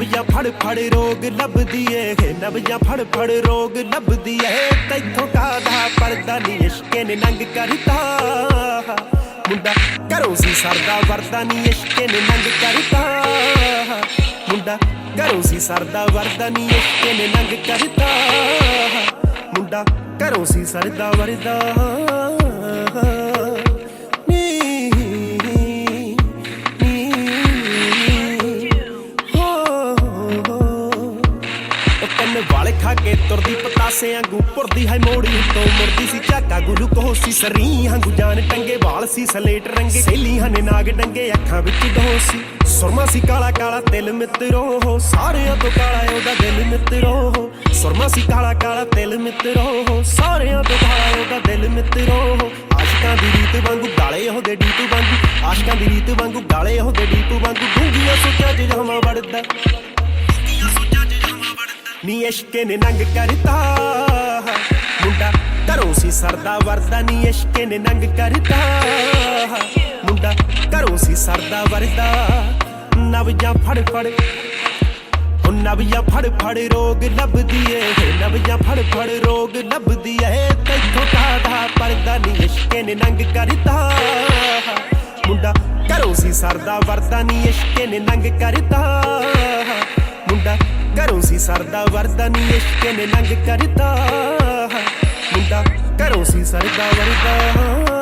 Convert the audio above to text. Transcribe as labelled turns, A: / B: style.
A: ਨਵੀਆਂ ਫੜ ਫੜ ਰੋਗ ਲੱਭਦੀ ਏ ਨਵੀਆਂ ਫੜ ਫੜ ਰੋਗ ਲੱਭਦੀ ਏ। ਤੈਥੋਂ ਕਾਦਾ ਪਰਦਾ ਨੀ, ਇਸ਼ਕੇ ਨੇ ਨੰਗ ਕਰਤਾ। ਮੁੰਡਾ ਘਰੋਂ ਸੀ ਸਰਦਾ, ਵਰਦਾ ਨਹੀਂ ਇਸ਼ਕੇ ਨੇ ਨੰਗ ਕਰਤਾ। ਮੁੰਡਾ ਘਰੋਂ ਸੀ ਸਰਦਾ, ਵਰਦਾ ਨੀ, ਇਸ਼ਕੇ ਨੇ ਨੰਗ ਕਰਤਾ। ਮੁੰਡਾ ਘਰੋਂ ਸੀ ਸਰਦਾ, ਵਰਦਾ। ਕੇ ਤੁਰਦੀ, ਪਤਾਸੇ ਵਾਂਗੂ ਪੁਰਦੀ ਹੈ ਮੋੜੀ ਤੋਂ ਮੁਰਦੀ ਸੀ ਝਾਕਾ, ਗੁਰੂ ਸਰੀ ਵਾਂਗੂ ਜਾਨ ਟੰਗੇ, ਵਾਲ ਸੀ ਸਲੇਟ ਰੰਗੇ ਸੇਲੀਆਂ ਨੇ ਨਾਗ ਡੰਗੇ, ਅੱਖਾਂ ਵਿੱਚ ਦੋਸੀ ਸੁਰਮਾ ਸੀ ਕਾਲਾ ਕਾਲਾ ਤਿਲ ਮਿੱਤਰੋ ਹੋ, ਸਾਰਿਆਂ ਤੋਂ ਕਾਲਾ ਉਹਦਾ ਦਿਲ ਮਿੱਤਰੋ ਹੋ, ਸੁਰਮਾ ਸੀ ਕਾਲਾ ਕਾਲਾ ਤਿਲ ਮਿੱਤਰੋ ਹੋ, ਸਾਰਿਆਂ ਤੋਂ ਕਾਲਾ ਉਹਦਾ ਦਿਲ ਮਿੱਤਰੋ ਹੋ, ਆਸ਼ਿਕਾਂ ਦੀ ਰੀਤ ਵਾਂਗੂ ਗਾਲੇ ਉਹਦੇ ਡੀਪੂ ਵਾਂਗੂ, ਆਸ਼ਕਾਂ ਦੀ ਰੀਤ ਵਾਂਗੂ ਗਾਲੇ ਉਹਦੇ ਡੀਪੂ ਵਾਂਗੂ ਡੂੰਗੀਆਂ ਸੋਚਾਂ 'ਚ ਜਮਾ ਵੜਦਾ। ਨੀ ਇਸ਼ਕੇ ਨੇ ਨੰਗ ਕਰਤਾ। ਮੁੰਡਾ ਘਰੋਂ ਸੀ ਸਰਦਾ, ਵਰਦਾ ਨੀ ਇਸ਼ਕੇ ਨੇ ਨੰਗ ਕਰਤਾ। ਮੁੰਡਾ ਘਰੋਂ ਸੀ ਸਰਦਾ, ਵਰਦਾ। ਨਵਜਾਂ ਫੜ ਫੜ ਉਹ ਨਵੀਆਂ ਫੜ ਫੜ ਰੋਗ ਲੱਭਦੀ ਏ। ਨਵੀਆਂ ਫੜ ਫੜ ਰੋਗ ਲੱਭਦੀ ਏ। ਤੈਥੋਂ ਕਾਦਾ ਪਰਦਾ ਨੀ ਇਸ਼ਕੇ ਨੇ ਨੰਗ ਕਰਤਾ। ਮੁੰਡਾ ਘਰੋਂ ਸੀ ਸਰਦਾ, ਵਰਦਾ ਨੀ ਇਸ਼ਕੇ ਨੇ ਨੰਗ ਕਰਤਾ। ਮੁੰਡਾ ਘਰੋਂ ਸੀ ਸਰਦਾ ਵਰਦਾ ਨੀ ਇਸ਼ਕੇ ਨੇ ਨੰਗ ਕਰਤਾ। ਮੁੰਡਾ ਘਰੋਂ ਸੀ ਸਰਦਾ ਵਰਦਾ